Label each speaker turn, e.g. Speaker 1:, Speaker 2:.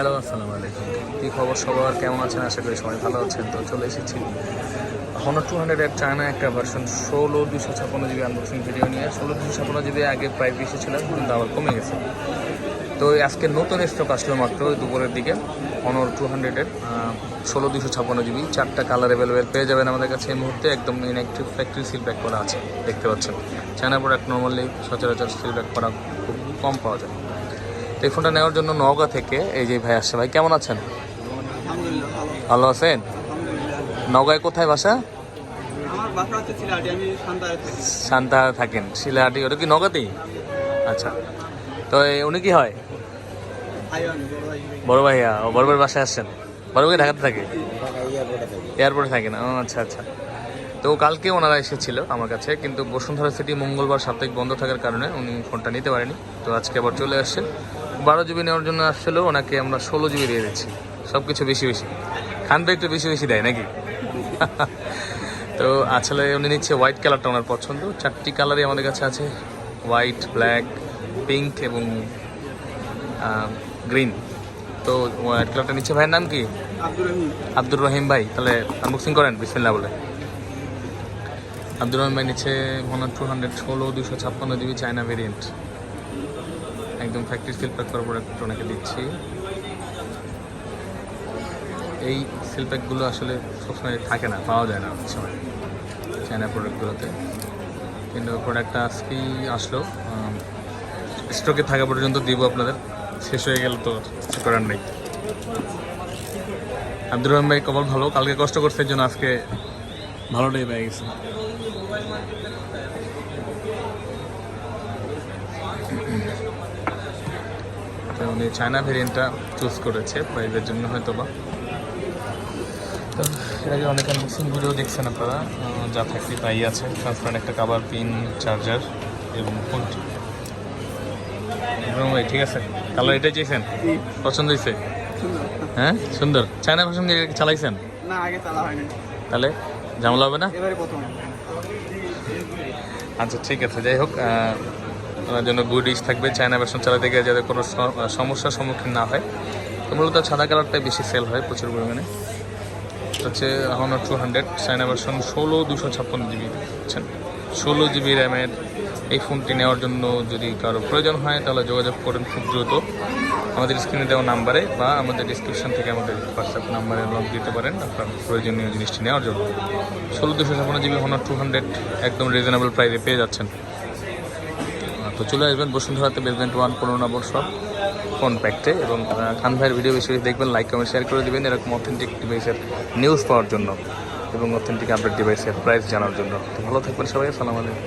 Speaker 1: Hello, আসসালামু আলাইকুম। কী খবর সবার? কেমন আছেন? আশা করি সবাই ভালো আছেন। তো চলে এসেছি হনার টু হান্ড্রেড এর চায়না একটা ভার্সন ষোলো দুশো ছাপ্পান্ন জিবি আনবক্সিং ভিডিও নিয়ে। ষোলো দুশো ছাপ্পান্ন জিবি আগে প্রায় বেশি ছিল, কিন্তু আবার কমে গেছে। তো আজকে নতুন স্টক আসলো মাত্র দুপুরের দিকে অনর টু হান্ড্রেডের ষোলো দুশো ছাপ্পান্ন জিবি চারটা কালার অ্যাভেলেবেল পেয়ে যাবেন আমাদের কাছে। এই মুহূর্তে একদম ইনঅ্যাক্টিভ ফ্যাক্টরি সিল প্যাক করা আছে, দেখতে পাচ্ছেন। চায়না প্রোডাক্ট নর্মালি সচরাচর সিল প্যাক করা খুব কম পাওয়া যায়। তো এই ফোনটা নেওয়ার জন্য নওগাঁ থেকে। এই যে ভাই আসছে ভাই কেমন আছেন?
Speaker 2: ভালো
Speaker 1: আছেন? নওগাঁয় কোথায় বাসা? শান্তাহার থাকেন শিলাহাটি ওটা কি নওগাঁতেই? আচ্ছা তো উনি কি হয়?
Speaker 2: বড়
Speaker 1: ভাইয়া ও বড় ভাইয়ের বাসায় আসছেন? বড় ভাই ঢাকাতে থাকে? এয়ারপোর্টে থাকে। না ও আচ্ছা আচ্ছা। তো কালকে ওনারা এসেছিল আমার কাছে কিন্তু বসুন্ধরা সিটি মঙ্গলবার সাপ্তাহিক বন্ধ থাকার কারণে উনি ফোনটা নিতে পারেনি। তো আজকে আবার চলে আসছেন। বারো জিবি নেওয়ার জন্য আসছিল ওনাকে আমরা ষোলো জিবি দিয়ে দিচ্ছি। সব কিছু বেশি বেশি। খান একটু বেশি বেশি দেয় নাকি? তো আসলে উনি নিচ্ছে হোয়াইট কালারটা ওনার পছন্দ। চারটি কালারই আমাদের কাছে আছে হোয়াইট ব্ল্যাক পিঙ্ক এবং গ্রিন তো হোয়াইট কালারটা নিচ্ছে ভাইয়ের নাম কি?
Speaker 2: আব্দুর রহিম।
Speaker 1: আব্দুর রহিম ভাই তাহলে আনবক্সিং করেন বিসমিল্লা বলে। আব্দুর রহিম ভাই নিচ্ছে ওনার টু হান্ড্রেড ষোলো দুশো ছাপ্পান্ন জিবি চায়না ভেরিয়েন্ট একদম ফ্যাক্টরি সিল প্যাক করার প্রোডাক্ট ওনাকে দিচ্ছি। এই সিল প্যাকগুলো আসলে সবসময় থাকে না, পাওয়া যায় না অনেক সময় চায়না প্রোডাক্টগুলোতে কিন্তু প্রোডাক্টটা আজকেই আসলো। স্টকে থাকা পর্যন্ত দিব আপনাদের। শেষ হয়ে গেল তো কিছু করার নেই। আব্দুর রহমান ভাই, কপাল ভালো? কালকে কষ্ট করছে জন্য আজকে ভালোটাই পেয়ে গেছে। উনি চায়না ভেরিয়েন্টটা চুজ করেছে প্রাইজের জন্য হয়তো বা তো এর আগে অনেক আনবক্সিং ভিডিও দেখছেন আপনারা যা থাকতে তাই আছে। ট্রান্সপারেন্ট একটা কাভার পিন চার্জার এবং ফোনটি ভাই ঠিক আছে? কালার এটাই চেয়েছেন পছন্দ হয়েছে? হ্যাঁ? সুন্দর। চায়না দিয়ে চালাইছেন?
Speaker 2: না আগে চালা হয়নি।
Speaker 1: তাহলে ঝামেলা হবে না?
Speaker 2: এবারে প্রথম।
Speaker 1: আচ্ছা ঠিক আছে। যাই হোক ওনার জন্য গুড ইস থাকবে। চায়না ভার্সন চালাতে গিয়ে যাতে কোনো সমস্যার সম্মুখীন না হয়, তো মূলত সাদা কালারটাই বেশি সেল হয় প্রচুর পরিমাণে। হচ্ছে Honor two hundred China version ষোলো দুশো ছাপ্পান্ন জিবি ষোলো জিবি র্যামের এই ফোনটি নেওয়ার জন্য যদি কারও প্রয়োজন হয়, তাহলে যোগাযোগ করেন খুব দ্রুত। আমাদের স্ক্রিনে দেওয়া নাম্বারে বা আমাদের ডিসক্রিপশন থেকে আমাদের হোয়াটসঅ্যাপ নাম্বারে লগ দিতে পারেন। আপনার প্রয়োজনীয় জিনিসটি নেওয়ার জন্য। ষোলো দুশো ছাপ্পান্ন জিবি হনার টু হান্ড্রেড একদম রিজনেবল প্রাইসে পেয়ে যাচ্ছেন। তো চলে আসবেন বসুন্ধরাতে বেসমেন্ট ওয়ান পনেরো নম্বর সব ফোন প্যাকটে এবং খান ভাইয়ের ভিডিও বেশি বেশি দেখবেন লাইক কমেন্ট শেয়ার করে দেবেন। এরকম অথেন্টিক ডিভাইসের নিউজ পাওয়ার জন্য এবং অথেন্টিক আপডেট ডিভাইসের প্রাইস জানার জন্য। তো ভালো থাকবেন সবাই, আসসালামু আলাইকুম।